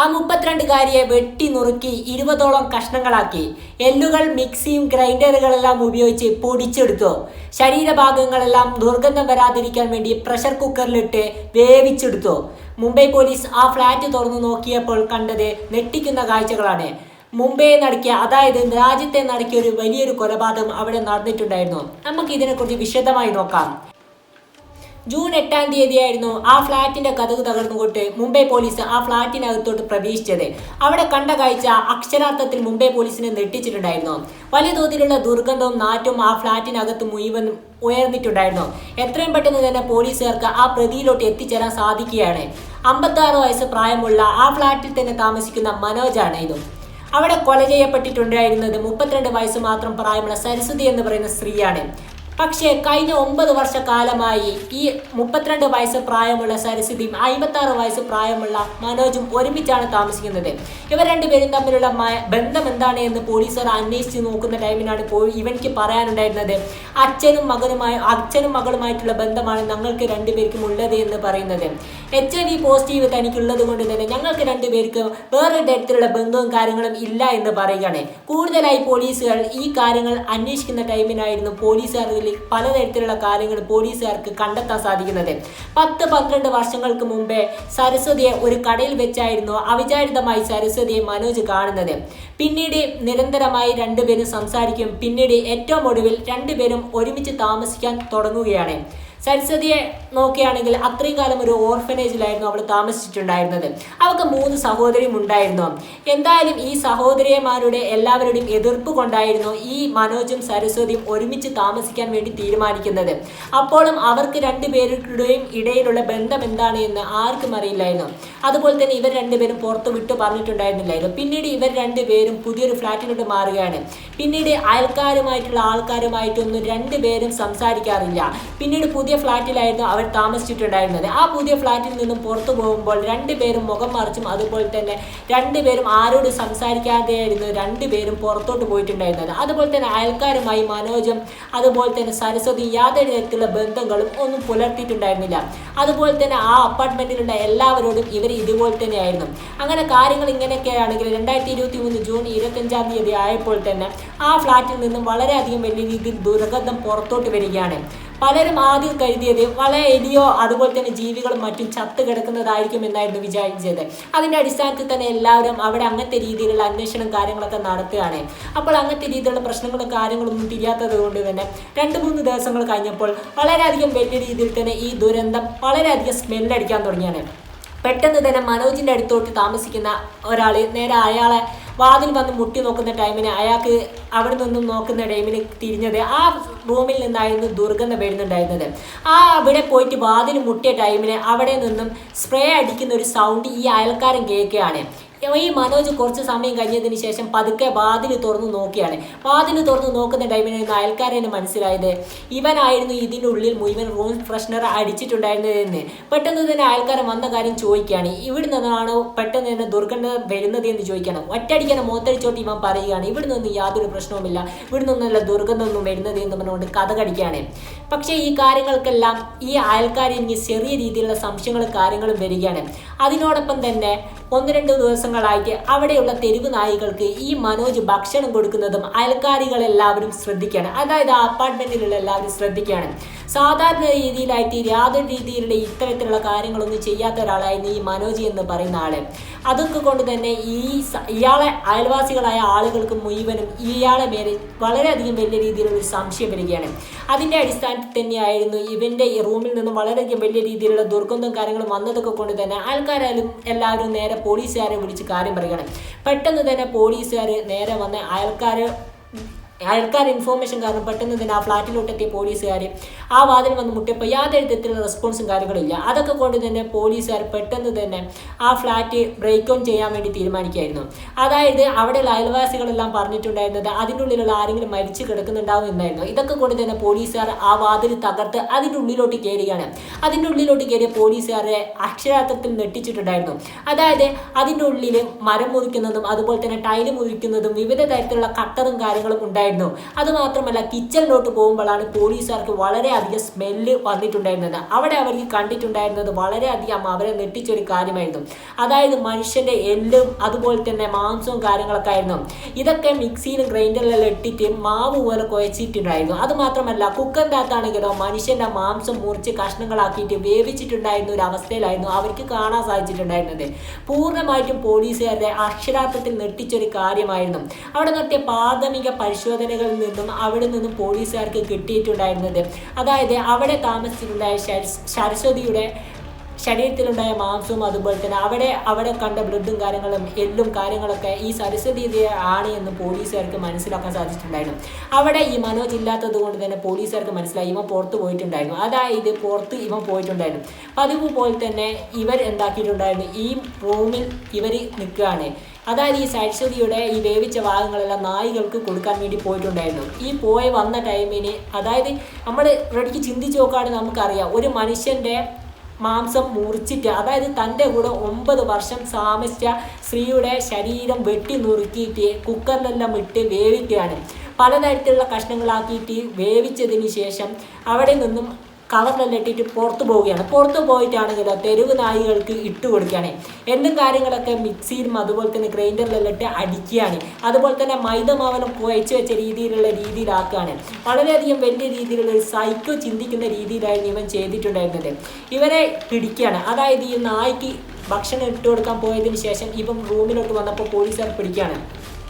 ആ മുപ്പത്തിരണ്ടുകാരിയെ വെട്ടി നുറുക്കി ഇരുപതോളം കഷ്ണങ്ങളാക്കി. എല്ലുകൾ മിക്സിയും ഗ്രൈൻഡറുകളെല്ലാം ഉപയോഗിച്ച് പൊടിച്ചെടുത്തു. ശരീരഭാഗങ്ങളെല്ലാം ദുർഗന്ധം വരാതിരിക്കാൻ വേണ്ടി പ്രഷർ കുക്കറിലിട്ട് വേവിച്ചെടുത്തു. മുംബൈ പോലീസ് ആ ഫ്ലാറ്റ് തുറന്നു നോക്കിയപ്പോൾ കണ്ടത് നെട്ടിക്കുന്ന കാഴ്ചകളാണ്. മുംബൈയെ നടക്കിയ അതായത് രാജ്യത്തെ നടക്കിയ ഒരു വലിയൊരു കൊലപാതകം അവിടെ നടന്നിട്ടുണ്ടായിരുന്നു. നമുക്ക് ഇതിനെക്കുറിച്ച് വിശദമായി നോക്കാം. ജൂൺ എട്ടാം തീയതിയായിരുന്നു ആ ഫ്ളാറ്റിന്റെ കഥക് തകർന്നുകൊണ്ട് മുംബൈ പോലീസ് ആ ഫ്ളാറ്റിനകത്തോട്ട് പ്രവേശിച്ചത്. അവിടെ കണ്ട കാഴ്ച അക്ഷരാർത്ഥത്തിൽ മുംബൈ പോലീസിനെ നെട്ടിച്ചിട്ടുണ്ടായിരുന്നു വലിയ തോതിലുള്ള ദുർഗന്ധവും നാറ്റവും ആ ഫ്ളാറ്റിനകത്ത് മുഴുവൻ ഉയർന്നിട്ടുണ്ടായിരുന്നു. എത്രയും പെട്ടെന്ന് തന്നെ പോലീസുകാർക്ക് ആ പ്രതിയിലോട്ട് എത്തിച്ചേരാൻ സാധിക്കുകയാണ്. അമ്പത്താറ് വയസ്സ് പ്രായമുള്ള ആ ഫ്ളാറ്റിൽ തന്നെ താമസിക്കുന്ന മനോജാണ് ഇതും അവിടെ കൊല ചെയ്യപ്പെട്ടിട്ടുണ്ടായിരുന്നത് മുപ്പത്തിരണ്ട് വയസ്സ് മാത്രം പ്രായമുള്ള സരസ്വതി എന്ന് പറയുന്ന സ്ത്രീയാണ്. പക്ഷേ കഴിഞ്ഞ ഒമ്പത് വർഷക്കാലമായി ഈ മുപ്പത്തിരണ്ട് വയസ്സ് പ്രായമുള്ള സരസ്വതിയും അമ്പത്തി ആറ് വയസ്സ് പ്രായമുള്ള മനോജും ഒരുമിച്ചാണ് താമസിക്കുന്നത്. ഇവർ രണ്ടുപേരും തമ്മിലുള്ള ബന്ധം എന്താണ് എന്ന് പോലീസുകാർ അന്വേഷിച്ച് നോക്കുന്ന ടൈമിനാണ് ഇവനിക്ക് പറയാനുണ്ടായിരുന്നത്. അച്ഛനും മകനുമായി അച്ഛനും മകളുമായിട്ടുള്ള ബന്ധമാണ് ഞങ്ങൾക്ക് രണ്ടുപേർക്കും ഉള്ളത് എന്ന് പറയുന്നത്. എച്ച് ഐ വി പോസിറ്റീവ് തനിക്കുള്ളത് കൊണ്ട് തന്നെ ഞങ്ങൾക്ക് രണ്ടുപേർക്ക് വേറൊരു തരത്തിലുള്ള ബന്ധവും കാര്യങ്ങളും ഇല്ല എന്ന് പറയുകയാണ്. കൂടുതലായി പോലീസുകാർ ഈ കാര്യങ്ങൾ അന്വേഷിക്കുന്ന ടൈമിനായിരുന്നു പോലീസുകാരിൽ പലതരത്തിലുള്ള കാര്യങ്ങൾ പോലീസുകാർക്ക് കണ്ടെത്താൻ സാധിക്കുന്നത്. പത്ത് പന്ത്രണ്ട് വർഷങ്ങൾക്ക് മുമ്പേ സരസ്വതിയെ ഒരു കടയിൽ വെച്ചായിരുന്നു അവിചാരിതമായി സരസ്വതിയെ മനോജ് കാണുന്നത്. പിന്നീട് നിരന്തരമായി രണ്ടുപേരും സംസാരിക്കും. പിന്നീട് ഏറ്റവും ഒടുവിൽ രണ്ടുപേരും ഒരുമിച്ച് താമസിക്കാൻ തുടങ്ങുകയാണ്. സരസ്വതിയെ നോക്കുകയാണെങ്കിൽ അത്രയും കാലം ഒരു ഓർഫനേജിലായിരുന്നു അവൾ താമസിച്ചിട്ടുണ്ടായിരുന്നത്. അവൾക്ക് മൂന്ന് സഹോദരിയും ഉണ്ടായിരുന്നു. എന്തായാലും ഈ സഹോദരിമാരുടെ എല്ലാവരുടെയും എതിർപ്പ് കൊണ്ടായിരുന്നു ഈ മനോജും സരസ്വതിയും ഒരുമിച്ച് താമസിക്കാൻ വേണ്ടി തീരുമാനിക്കുന്നത്. അപ്പോഴും അവർക്ക് രണ്ടുപേരുടെയും ഇടയിലുള്ള ബന്ധം എന്താണ് എന്ന് ആർക്കും അറിയില്ലായിരുന്നു. അതുപോലെ തന്നെ ഇവർ രണ്ടുപേരും പുറത്ത് വിട്ടു പറഞ്ഞിട്ടുണ്ടായിരുന്നില്ലായിരുന്നു. പിന്നീട് ഇവർ രണ്ടുപേരും പുതിയൊരു ഫ്ലാറ്റിലോട്ട് മാറുകയാണ്. പിന്നീട് അയൽക്കാരുമായിട്ടുള്ള ആൾക്കാരുമായിട്ടൊന്നും രണ്ടുപേരും സംസാരിക്കാറില്ല. പിന്നീട് പുതിയ ഫ്ലാറ്റിലായിരുന്നു അവർ താമസിച്ചിട്ടുണ്ടായിരുന്നത്. ആ പുതിയ ഫ്ലാറ്റിൽ നിന്നും പുറത്തു പോകുമ്പോൾ രണ്ടുപേരും മുഖം മറിച്ചും അതുപോലെ തന്നെ രണ്ടുപേരും ആരോട് സംസാരിക്കാതെയായിരുന്നു രണ്ടുപേരും പുറത്തോട്ട് പോയിട്ടുണ്ടായിരുന്നത്. അതുപോലെ തന്നെ അയൽക്കാരുമായി മനോജും അതുപോലെ തന്നെ സരസ്വതി യാതൊരു തരത്തിലുള്ള ബന്ധങ്ങളും ഒന്നും പുലർത്തിയിട്ടുണ്ടായിരുന്നില്ല. അതുപോലെ തന്നെ ആ അപ്പാർട്ട്മെന്റിലുള്ള എല്ലാവരോടും ഇവർ ഇതുപോലെ തന്നെയായിരുന്നു. അങ്ങനെ കാര്യങ്ങൾ ഇങ്ങനെയൊക്കെ ആണെങ്കിൽ രണ്ടായിരത്തി ഇരുപത്തി മൂന്ന് ജൂൺ ഇരുപത്തഞ്ചാം തീയതി ആയപ്പോൾ തന്നെ ആ ഫ്ലാറ്റിൽ നിന്നും വളരെയധികം വലിയ രീതിയിൽ ദുർഗന്ധം പുറത്തോട്ട് വരികയാണ്. പലരും ആദ്യം കരുതിയത് വളരെ എലിയോ അതുപോലെ തന്നെ ജീവികളും മറ്റും ചത്ത് കിടക്കുന്നതായിരിക്കും എന്നായിരുന്നു വിചാരിച്ചത്. അതിന്റെ അടിസ്ഥാനത്തിൽ തന്നെ എല്ലാവരും അവിടെ അങ്ങനത്തെ രീതിയിലുള്ള അന്വേഷണം കാര്യങ്ങളൊക്കെ നടത്തുകയാണ്. അപ്പോൾ അങ്ങനത്തെ രീതിയിലുള്ള പ്രശ്നങ്ങളും കാര്യങ്ങളൊന്നും തിരിയാത്തത് കൊണ്ട് തന്നെ രണ്ട് മൂന്ന് ദിവസങ്ങൾ കഴിഞ്ഞപ്പോൾ വളരെയധികം വലിയ രീതിയിൽ തന്നെ ഈ ദുരന്തം വളരെയധികം സ്മെല്ലടിക്കാൻ തുടങ്ങിയാണ്. പെട്ടെന്ന് തന്നെ മനോജിന്റെ അടുത്തോട്ട് താമസിക്കുന്ന ഒരാൾ നേരെ അയാളെ വാതിൽ വന്ന് മുട്ടി നോക്കുന്ന ടൈമിന് അയാൾക്ക് അവിടെ നിന്നും നോക്കുന്ന ടൈമിന് തിരിഞ്ഞത് ആ റൂമിൽ നിന്നായിരുന്നു ദുർഗന്ധം വരുന്നുണ്ടായിരുന്നത്. ആ അവിടെ പോയിട്ട് വാതിൽ മുട്ടിയ ടൈമിന് അവിടെ നിന്നും സ്പ്രേ അടിക്കുന്ന ഒരു സൗണ്ട് ഈ അയൽക്കാരൻ കേൾക്കുകയാണ്. ഈ മനോജ് കുറച്ച് സമയം കഴിഞ്ഞതിന് ശേഷം പതുക്കെ വാതിൽ തുറന്ന് നോക്കിയാണ്. വാതിൽ തുറന്ന് നോക്കുന്ന ടൈമിന് അയൽക്കാരന് മനസ്സിലായത്. ഇവനായിരുന്നു ഇതിന്റെ ഉള്ളിൽ മുഴുവൻ റൂം ഫ്രഷ്നർ അടിച്ചിട്ടുണ്ടായിരുന്നതെന്ന്. പെട്ടെന്ന് തന്നെ അയൽക്കാരൻ വന്ന കാര്യം ചോദിക്കുകയാണ്. ഇവിടെ നിന്നാണോ പെട്ടെന്ന് തന്നെ ദുർഗന്ധം വരുന്നത് എന്ന് ചോദിക്കണം ഒറ്റയടിക്കാണ് മോത്തടിച്ചോട്ട് ഇവൻ പറയുകയാണ് ഇവിടെ നിന്ന് യാതൊരു പ്രശ്നവുമില്ല. ഇവിടെ നിന്നല്ല ദുർഗന്ധമൊന്നും വരുന്നത് എന്ന് പറഞ്ഞുകൊണ്ട് കഥ കടിക്കുകയാണ്. പക്ഷേ ഈ കാര്യങ്ങൾക്കെല്ലാം ഈ അയൽക്കാരെ ചെറിയ രീതിയിലുള്ള സംശയങ്ങളും കാര്യങ്ങളും വരികയാണ്. അതിനോടൊപ്പം തന്നെ ഒന്ന് രണ്ട് ദിവസങ്ങളായിട്ട് അവിടെയുള്ള തെരുവ് നായികൾക്ക് ഈ മനോജ് ഭക്ഷണം കൊടുക്കുന്നതും അയൽക്കാരികളെല്ലാവരും ശ്രദ്ധിക്കുകയാണ്. അതായത് ആ അപ്പാർട്ട്മെന്റിലുള്ള എല്ലാവരും ശ്രദ്ധിക്കുകയാണ്. സാധാരണ രീതിയിലായിട്ട് യാതൊരു രീതിയിലുള്ള ഇത്തരത്തിലുള്ള കാര്യങ്ങളൊന്നും ചെയ്യാത്ത ഒരാളായിരുന്നു ഈ മനോജ് എന്ന് പറയുന്ന ആൾ. അതൊക്കെ കൊണ്ട് തന്നെ ഈ ഇയാളെ അയൽവാസികളായ ആളുകൾക്ക് മുഴുവനും ഇയാളെ മേലെ വളരെയധികം വലിയ രീതിയിലുള്ള സംശയം വരികയാണ്. അതിന്റെ അടിസ്ഥാനത്തിൽ തന്നെയായിരുന്നു ഈ റൂമിൽ നിന്നും വളരെയധികം വലിയ രീതിയിലുള്ള ദുർഗന്ധം കാര്യങ്ങളും വന്നതൊക്കെ കൊണ്ട് തന്നെ ആൾക്കാരായാലും എല്ലാവരും നേരെ പോലീസുകാരെ വിളിച്ച് കാര്യം പറയുകയാണ് പെട്ടെന്ന് തന്നെ പോലീസുകാർ നേരെ വന്ന് അയൽക്കാർ അയൽക്കാർ ഇൻഫോർമേഷൻ കാരണം പെട്ടെന്ന് തന്നെ ആ ഫ്ലാറ്റിലോട്ട് എത്തിയ പോലീസുകാർ ആ വാതിൽ വന്ന് മുട്ടിയപ്പോൾ യാതൊരു തരത്തിലുള്ള റെസ്പോൺസും കാര്യങ്ങളില്ല അതൊക്കെ കൊണ്ട് തന്നെ പോലീസുകാർ പെട്ടെന്ന് തന്നെ ആ ഫ്ലാറ്റ് ബ്രേക്ക് ഓൺ ചെയ്യാൻ വേണ്ടി തീരുമാനിക്കുകയായിരുന്നു. അതായത് അവിടെ അയൽവാസികളെല്ലാം പറഞ്ഞിട്ടുണ്ടായിരുന്നത് അതിന്റെ ഉള്ളിലുള്ള ആരെങ്കിലും മരിച്ചു കിടക്കുന്നുണ്ടാവും എന്നായിരുന്നു. ഇതൊക്കെ കൊണ്ട് തന്നെ പോലീസുകാർ ആ വാതിൽ തകർത്ത് അതിന്റെ ഉള്ളിലോട്ട് കയറുകയാണ്. അതിന്റെ ഉള്ളിലോട്ട് കയറിയ പോലീസുകാരെ അക്ഷരാർത്ഥത്തിൽ നെട്ടിച്ചിട്ടുണ്ടായിരുന്നു അതായത് അതിന്റെ ഉള്ളിൽ മരം മുറിക്കുന്നതും അതുപോലെ തന്നെ ടൈൽ മുറിക്കുന്നതും വിവിധ തരത്തിലുള്ള കട്ടറും കാര്യങ്ങളും ഉണ്ടായിരുന്നു. ഉണ്ടായിരുന്നു. അതുമാത്രമല്ല കിച്ചണിലോട്ട് പോകുമ്പോഴാണ് പോലീസുകാർക്ക് വളരെയധികം സ്മെല്ല് വന്നിട്ടുണ്ടായിരുന്നത്. അവിടെ അവർക്ക് കണ്ടിട്ടുണ്ടായിരുന്നത് വളരെയധികം അവരെ നെട്ടിച്ചൊരു കാര്യമായിരുന്നു. അതായത് മനുഷ്യന്റെ എല്ലും അതുപോലെ തന്നെ മാംസവും കാര്യങ്ങളൊക്കെ ആയിരുന്നു. ഇതൊക്കെ മിക്സിയിലും ഗ്രൈൻഡറിലെല്ലാം ഇട്ടിട്ട് മാവ് പോലെ കുഴച്ചിട്ടുണ്ടായിരുന്നു. അത് മാത്രമല്ല കുക്കറിന്റെ മനുഷ്യന്റെ മാംസം മുറിച്ച് കഷ്ണങ്ങളാക്കിയിട്ട് വേവിച്ചിട്ടുണ്ടായിരുന്ന ഒരു അവസ്ഥയിലായിരുന്നു അവർക്ക് കാണാൻ സാധിച്ചിട്ടുണ്ടായിരുന്നത്. പൂർണമായിട്ടും പോലീസുകാരുടെ അക്ഷരാർത്ഥത്തിൽ നെട്ടിച്ചൊരു കാര്യമായിരുന്നു. അവിടെ നടത്തിയ പ്രാഥമിക പരിശോധനകളിൽ നിന്നും അവിടെ നിന്നും പോലീസുകാർക്ക് കിട്ടിയിട്ടുണ്ടായിരുന്നത്. അതായത് അവിടെ താമസിച്ചിട്ടുണ്ടായ സരസ്വതിയുടെ ശരീരത്തിലുണ്ടായ മാംസവും അതുപോലെ തന്നെ അവിടെ അവിടെ കണ്ട ബ്ലഡും കാര്യങ്ങളും എല്ലും കാര്യങ്ങളൊക്കെ ഈ സരസ്വതി ആണ് എന്ന് പോലീസുകാർക്ക് മനസ്സിലാക്കാൻ സാധിച്ചിട്ടുണ്ടായിരുന്നു. അവിടെ ഈ മനോജ് ഇല്ലാത്തത് കൊണ്ട് തന്നെ പോലീസുകാർക്ക് മനസ്സിലായി. ഇവ പുറത്ത് പോയിട്ടുണ്ടായിരുന്നു. അതായത് പുറത്ത് ഇവ പോയിട്ടുണ്ടായിരുന്നു. പതിവ് പോലെ തന്നെ ഇവർ എന്താക്കിയിട്ടുണ്ടായിരുന്നു? ഈ റൂമിൽ ഇവർ നിൽക്കുകയാണ്. അതായത് ഈ സരസ്വതിയുടെ ഈ വേവിച്ച ഭാഗങ്ങളെല്ലാം നായികൾക്ക് കൊടുക്കാൻ വേണ്ടി പോയിട്ടുണ്ടായിരുന്നു. ഈ പോയി വന്ന ടൈമിന് അതായത് നമ്മൾ റെഡിക്ക് ചിന്തിച്ച് നോക്കുകയാണെങ്കിൽ നമുക്കറിയാം ഒരു മനുഷ്യന്റെ മാംസം മുറിച്ചിട്ട് അതായത് തന്റെ കൂടെ ഒമ്പത് വർഷം താമസിച്ച സ്ത്രീയുടെ ശരീരം വെട്ടി നുറുക്കിയിട്ട് കുക്കറിലെല്ലാം ഇട്ട് വേവിക്കുകയാണ്. പലതരത്തിലുള്ള കഷ്ണങ്ങളാക്കിയിട്ട് വേവിച്ചതിന് ശേഷം അവിടെ നിന്നും കവറിലെല്ലാം ഇട്ടിട്ട് പുറത്ത് പോവുകയാണ്. പുറത്ത് പോയിട്ടാണെങ്കിലോ തെരുവ് നായികൾക്ക് ഇട്ട് കൊടുക്കുകയാണ്. എന്തും കാര്യങ്ങളൊക്കെ മിക്സിയിലും അതുപോലെ തന്നെ ഗ്രൈൻഡറിലെല്ലാം ഇട്ട് അടിക്കുകയാണ്. അതുപോലെ തന്നെ മൈദമാവനം കുഴച്ച് വെച്ച രീതിയിലുള്ള രീതിയിലാക്കുകയാണ്. വളരെയധികം വലിയ രീതിയിലുള്ള ഒരു സൈക്കോ ചിന്തിക്കുന്ന രീതിയിലായിരുന്നു ഇവൻ ചെയ്തിട്ടുണ്ടായിരുന്നത്. ഇവരെ പിടിക്കുകയാണ്. അതായത് ഈ നായ്ക്ക് ഭക്ഷണം ഇട്ട് കൊടുക്കാൻ പോയതിന് ശേഷം ഇവൻ റൂമിലോട്ട് വന്നപ്പോൾ പോലീസുകാർ പിടിക്കുകയാണ്.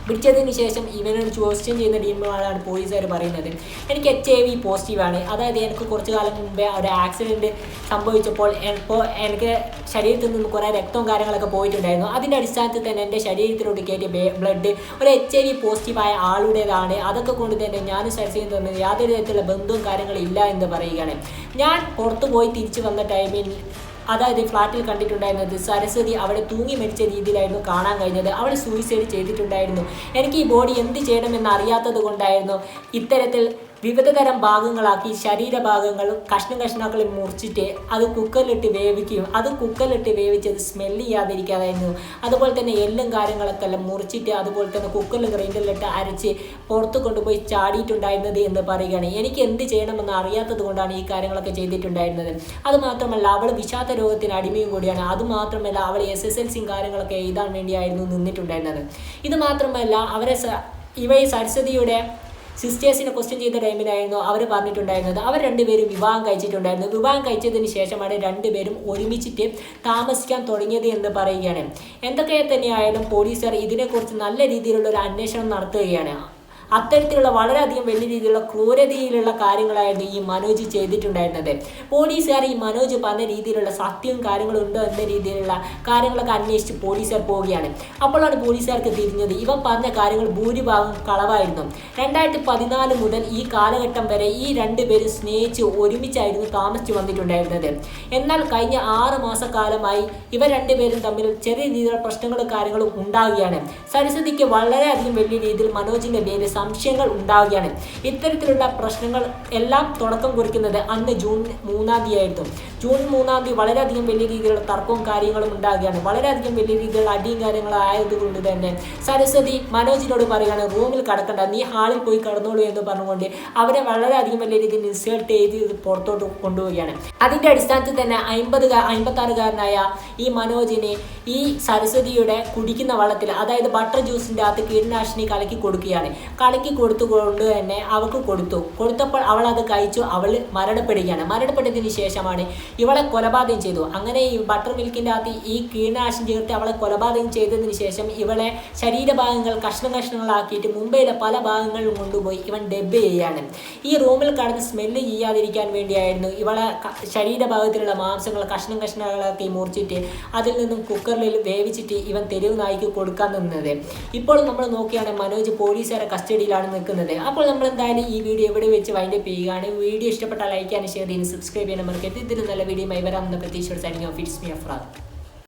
പിടിച്ചതിന് ശേഷം ഇവനോട് ചോദ്യം ചെയ്യുന്ന ടീമുകളാണ് പോലീസുകാർ പറയുന്നത്. എനിക്ക് എച്ച് ഐ വി പോസിറ്റീവാണ് അതായത് എനിക്ക് കുറച്ച് കാലം മുമ്പേ ഒരു ആക്സിഡന്റ് സംഭവിച്ചപ്പോൾ ഇപ്പോൾ എനിക്ക് ശരീരത്തിൽ നിന്ന് കുറേ രക്തവും കാര്യങ്ങളൊക്കെ പോയിട്ടുണ്ടായിരുന്നു. അതിന്റെ അടിസ്ഥാനത്തിൽ തന്നെ എന്റെ ശരീരത്തിലോട്ട് കയറ്റിയ ബ്ലഡ് ഒരു എച്ച് ഐ വി പോസിറ്റീവായ ആളുടേതാണ്. അതൊക്കെ കൊണ്ട് തന്നെ ഞാൻ സരസ്യം തന്നത് യാതൊരു തരത്തിലുള്ള ബന്ധവും കാര്യങ്ങളും ഇല്ല എന്ന് പറയുകയാണ്. ഞാൻ പുറത്തു പോയി തിരിച്ചു വന്ന ടൈമിൽ അതായത് ഫ്ലാറ്റിൽ കണ്ടിട്ടുണ്ടായിരുന്നത് സരസ്വതി അവിടെ തൂങ്ങി മരിച്ച രീതിയിലായിരുന്നു കാണാൻ കഴിഞ്ഞത്. അവൾ സൂയിസൈഡ് ചെയ്തിട്ടുണ്ടായിരുന്നു. എനിക്ക് ഈ ബോഡി എന്ത് ചെയ്യണമെന്ന് അറിയാത്തത് കൊണ്ടായിരുന്നു ഇത്തരത്തിൽ വിവിധ തരം ഭാഗങ്ങളാക്കി ശരീരഭാഗങ്ങൾ കഷ്ണ കഷ്ണാക്കളിൽ മുറിച്ചിട്ട് അത് കുക്കറിലിട്ട് വേവിക്കുകയും അത് കുക്കറിലിട്ട് വേവിച്ചത് സ്മെല്ല് ചെയ്യാതിരിക്കാതായിരുന്നു. അതുപോലെ തന്നെ എല്ലും കാര്യങ്ങളൊക്കെ എല്ലാം മുറിച്ചിട്ട് അതുപോലെ തന്നെ കുക്കറിൽ ഗ്രൈൻഡറിലിട്ട് അരച്ച് പുറത്ത് കൊണ്ടുപോയി ചാടിയിട്ടുണ്ടായിരുന്നത് എന്ന് പറയുകയാണ്. എനിക്ക് എന്ത് ചെയ്യണമെന്ന് അറിയാത്തത് കൊണ്ടാണ് ഈ കാര്യങ്ങളൊക്കെ ചെയ്തിട്ടുണ്ടായിരുന്നത്. അതുമാത്രമല്ല അവൾ വിഷാദ രോഗത്തിന് അടിമയും കൂടിയാണ്. അതുമാത്രമല്ല അവൾ എസ് എസ് എൽ സിയും കാര്യങ്ങളൊക്കെ എഴുതാൻ വേണ്ടിയായിരുന്നു നിന്നിട്ടുണ്ടായിരുന്നത്. ഇത് മാത്രമല്ല അവരെ ഇവ സരസ്വതിയുടെ സിസ്റ്റേഴ്സിനെ ക്വസ്റ്റ്യൻ ചെയ്ത ടൈമിലായിരുന്നു അവർ പറഞ്ഞിട്ടുണ്ടായിരുന്നത്. അവർ രണ്ടുപേരും വിവാഹം കഴിച്ചിട്ടുണ്ടായിരുന്നു. വിവാഹം കഴിച്ചതിന് ശേഷമാണ് രണ്ടുപേരും ഒരുമിച്ചിട്ട് താമസിക്കാൻ തുടങ്ങിയത് എന്ന് പറയുകയാണ്. എന്തൊക്കെ തന്നെയായാലും പോലീസുകാർ ഇതിനെക്കുറിച്ച് നല്ല രീതിയിലുള്ള ഒരു അന്വേഷണം നടത്തുകയാണ്. അത്തരത്തിലുള്ള വളരെയധികം വലിയ രീതിയിലുള്ള ക്രൂരതയിലുള്ള കാര്യങ്ങളായിരുന്നു ഈ മനോജ് ചെയ്തിട്ടുണ്ടായിരുന്നത്. പോലീസുകാർ ഈ മനോജ് പറഞ്ഞ രീതിയിലുള്ള സത്യവും കാര്യങ്ങളും ഉണ്ടോ എന്ന രീതിയിലുള്ള കാര്യങ്ങളൊക്കെ അന്വേഷിച്ച് പോലീസുകാർ പോവുകയാണ്. അപ്പോഴാണ് പോലീസുകാർക്ക് തിരിഞ്ഞത്. ഇവ പറഞ്ഞ കാര്യങ്ങൾ ഭൂരിഭാഗം കളവായിരുന്നു. രണ്ടായിരത്തി പതിനാല് മുതൽ ഈ കാലഘട്ടം വരെ ഈ രണ്ടുപേരും സ്നേഹിച്ച് ഒരുമിച്ചായിരുന്നു താമസിച്ചു വന്നിട്ടുണ്ടായിരുന്നത്. എന്നാൽ കഴിഞ്ഞ ആറ് മാസക്കാലമായി ഇവർ രണ്ടുപേരും തമ്മിൽ ചെറിയ രീതിയിലുള്ള പ്രശ്നങ്ങളും കാര്യങ്ങളും ഉണ്ടാവുകയാണ്. സരസ്വതിക്ക് വളരെയധികം വലിയ രീതിയിൽ മനോജിന്റെ പേരിൽ സംശയങ്ങൾ ഉണ്ടാവുകയാണ്. ഇത്തരത്തിലുള്ള പ്രശ്നങ്ങൾ എല്ലാം തുടക്കം കുറിക്കുന്നത് അന്ന് ജൂൺ മൂന്നാം തീയതി ആയിരുന്നു ജൂൺ മൂന്നാം തീയതി വളരെയധികം വലിയ രീതിയിലുള്ള തർക്കവും കാര്യങ്ങളും ഉണ്ടാകുകയാണ്. വളരെയധികം വലിയ രീതിയിലുള്ള അടിയും കാര്യങ്ങളും ആയതുകൊണ്ട് തന്നെ സരസ്വതി മനോജിനോട് പറയുകയാണ് റൂമിൽ കിടക്കണ്ട നീ ഹാളിൽ പോയി കിടന്നോളൂ എന്ന് പറഞ്ഞുകൊണ്ട് അവരെ വളരെയധികം വലിയ രീതിയിൽ ഇൻസൾട്ട് ചെയ്ത് പുറത്തോട്ട് കൊണ്ടുപോവുകയാണ്. അതിന്റെ അടിസ്ഥാനത്തിൽ തന്നെ അമ്പത് അമ്പത്താറുകാരനായ ഈ മനോജിനെ ഈ സരസ്വതിയുടെ കുടിക്കുന്ന വെള്ളത്തിൽ അതായത് ബട്ടർ ജ്യൂസിന്റെ അകത്ത് കീടനാശിനി കലക്കി കൊടുക്കുകയാണ്. കലക്കി കൊടുത്തുകൊണ്ട് തന്നെ അവൾക്ക് കൊടുത്തു. കൊടുത്തപ്പോൾ അവൾ അത് കഴിച്ചു. അവൾ മരണപ്പെടുകയാണ്. മരണപ്പെട്ടതിന് ശേഷമാണ് ഇവളെ കൊലപാതകം ചെയ്തു. അങ്ങനെ ഈ ബട്ടർ മിൽക്കിന്റെ അകത്ത് ഈ കീടനാശിനി ചേർത്ത് അവളെ കൊലപാതകം ചെയ്തതിന് ശേഷം ഇവളെ ശരീരഭാഗങ്ങൾ കഷ്ണ കഷ്ണങ്ങളാക്കിയിട്ട് മുംബൈയിലെ പല ഭാഗങ്ങളിലും കൊണ്ടുപോയി ഇവൻ ഡെബ് ചെയ്യുകയാണ്. ഈ റൂമിൽ കടന്ന് സ്മെല്ല് ചെയ്യാതിരിക്കാൻ വേണ്ടിയായിരുന്നു ഇവളെ ശരീരഭാഗത്തിലുള്ള മാംസങ്ങൾ കഷ്ണം കഷ്ണങ്ങളാക്കി മുറിച്ചിട്ട് അതിൽ നിന്നും കുക്കറിൽ വേവിച്ചിട്ട് ഇവൻ തെരുവ് നായിക്ക് കൊടുക്കാൻ നിന്നത്. ഇപ്പോൾ നമ്മൾ നോക്കിയാണ് മനോജ് പോലീസുകാരെ കസ്റ്റഡിയിലാണ് നിൽക്കുന്നത്. അപ്പോൾ നമ്മൾ എന്തായാലും ഈ വീഡിയോ എവിടെ വെച്ച് വൈൻഡപ്പ് ചെയ്യുകയാണ്. വീഡിയോ ഇഷ്ടപ്പെട്ടാൽ ലൈക്ക് ചെയ്യാൻ ഷെയർ ചെയ്യാൻ സബ്സ്ക്രൈബ് ചെയ്യാൻ മറക്കരുത്. ഇതിൽ നല്ല വീഡിയോ വരാമെന്ന പ്രതീക്ഷയോട് signing off it's me Afrad